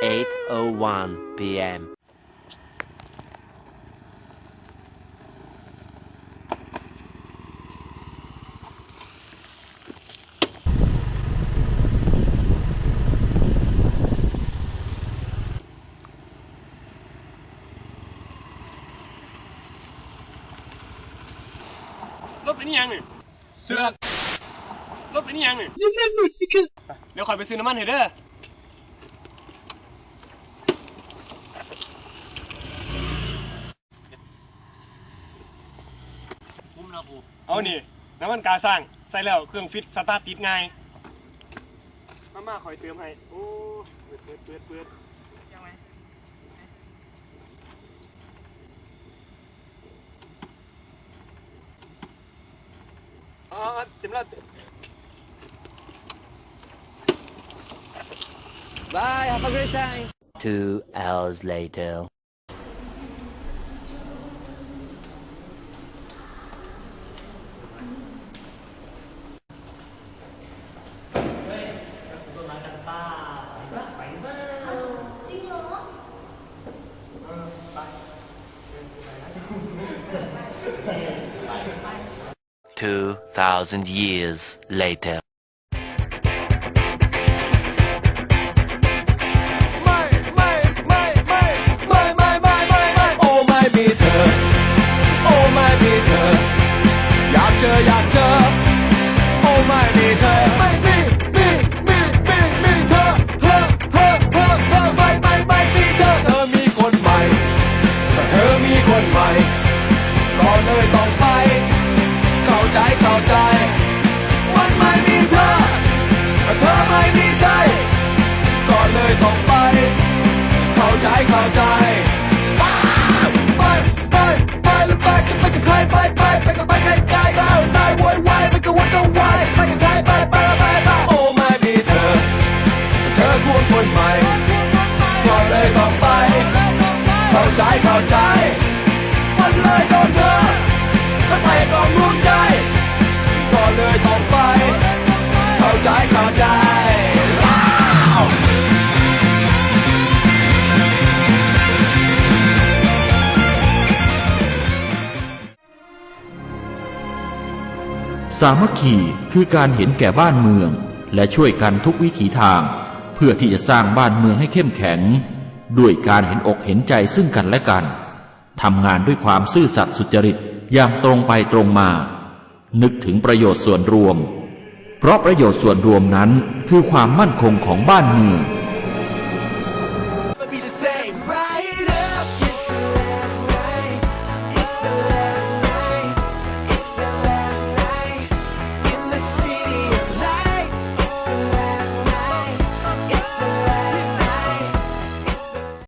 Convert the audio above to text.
8:01 p.m. รถเป็นยังนี่เสือกรถเป็นยังนี่เดี๋ยวคอยไปซื้อน้ำมันให้เด้อ เอานี่น้ำมันกาสร้างใส่แล้วเครื่องฟิตสตาร์ทติดง่ายมาม่าคอยเติมให้โอ้เปิดเปิดเปิดเปิดอ๋อเต็มแล้ว Bye, have a great time. Two hours later. 2,000 years later. เข้าใจ สามัคคีคือการเห็นแก่บ้านเมือง และช่วยกันทุกวิถีทาง เพื่อที่จะสร้างบ้านเมืองให้เข้มแข็ง ด้วยการเห็นอกเห็นใจซึ่งกันและกันทำงานด้วยความซื่อสัตย์สุจริตอย่างตรงไปตรงมา นึกถึงประโยชน์ส่วนรวม เพราะประโยชน์ส่วนรวมนั้นคือความมั่นคงของบ้านเมือง